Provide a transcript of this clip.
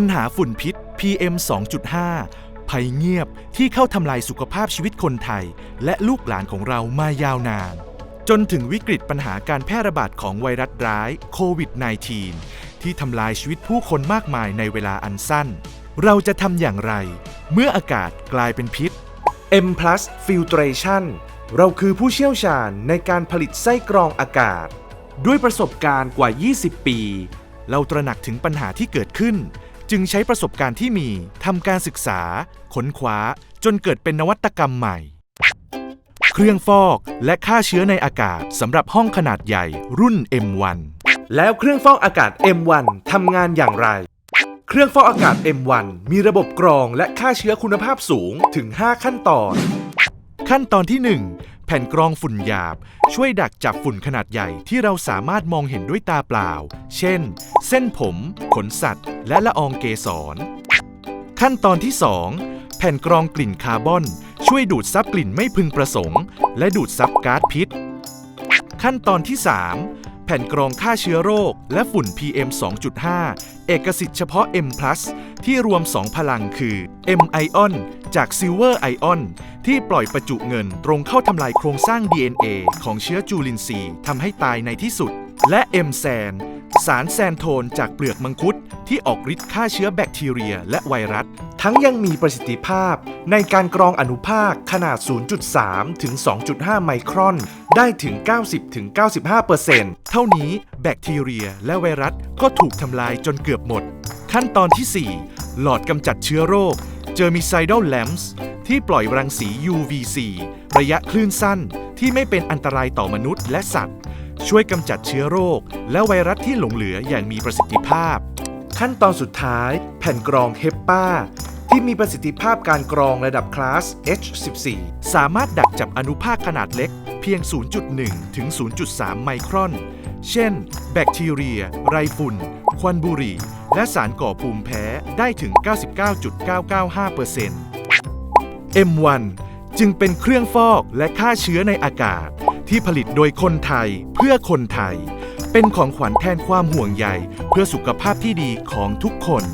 ปัญหาฝุ่นพิษ PM 2.5 ภัยเงียบที่เข้าทำลายสุขภาพชีวิตคนไทย และลูกหลานของเรามายาวนาน จนถึงวิกฤตปัญหาการแพร่ระบาดของไวรัสร้ายโควิด -19 ที่ทำลายชีวิตผู้คนมากมายในเวลาอันสั้น เราจะทำอย่างไร เมื่ออากาศกลายเป็นพิษ M Filtration เราคือผู้เชี่ยวชาญในการผลิตไส้กรองอากาศ ด้วยประสบการณ์กว่า 20 ปี เราตระหนักถึงปัญหาที่เกิดขึ้น จึงใช้ประสบการณ์ที่มีทำการศึกษาค้นคว้า จนเกิดเป็นนวัตกรรมใหม่ เครื่องฟอกและฆ่าเชื้อในอากาศสำหรับห้องขนาดใหญ่รุ่น M1 แล้วเครื่องฟอกอากาศ M1 ทำงานอย่างไร เครื่องฟอกอากาศ M1 มีระบบกรองและฆ่าเชื้อคุณภาพสูงถึง 5 ขั้นตอน ขั้นตอนที่ 1 แผ่นกรองฝุ่นหยาบ ช่วยดักจับฝุ่นขนาดใหญ่ที่เราสามารถมองเห็นด้วยตาเปล่า เช่น เส้นผม ขนสัตว์ และละอองเกสร ขั้นตอนที่ 2 แผ่นกรองกลิ่นคาร์บอน ช่วยดูดซับกลิ่นไม่พึงประสงค์ และดูดซับก๊าซพิษ ขั้นตอนที่ 3 แผ่นกรองฆ่าเชื้อโรค และฝุ่น PM 2.5 เอกสิทธิ์เฉพาะ M+ ที่รวม 2 พลังคือ M Ion จาก Silver Ion ที่ปล่อยประจุเงินตรงเข้าทำลายโครงสร้าง DNA ของเชื้อจูลินทรีย์ทำให้ตายในที่สุด และ M แซน สารแซนโทนจากเปลือกมังคุดที่ออกฤทธิ์ฆ่าเชื้อแบคทีเรียและไวรัส ทั้งยังมีประสิทธิภาพในการกรองอนุภาคขนาด 0.3 ถึง 2.5 ไมครอน ได้ถึง 90 ถึง 95%เท่านี้แบคทีเรียและไวรัสก็ถูกทำลายจนเกือบหมด ขั้นตอนที่ 4 หลอดกำจัดเชื้อโรค Germicidal Lamps ที่ปล่อยรังสี UVC ระยะคลื่นสั้นที่ไม่เป็นอันตรายต่อมนุษย์และสัตว์ ช่วยกำจัดเชื้อโรค และไวรัสที่หลงเหลืออย่างมีประสิทธิภาพ ขั้นตอนสุดท้าย แผ่นกรองเฮปปาที่มีประสิทธิภาพการกรองระดับคลาส H14 สามารถดักจับอนุภาคขนาดเล็ก เพียง 0.1 ถึง 0.3 ไมครอน เช่น แบคทีเรีย ไรฝุ่น ควันบุหรี่ และสารก่อภูมิแพ้ได้ถึง 99.995% M1 จึงเป็นเครื่องฟอกและฆ่าเชื้อในอากาศ ที่ผลิตโดยคนไทยเพื่อคนไทย เป็นของขวัญแทนความห่วงใยเพื่อสุขภาพที่ดีของทุกคน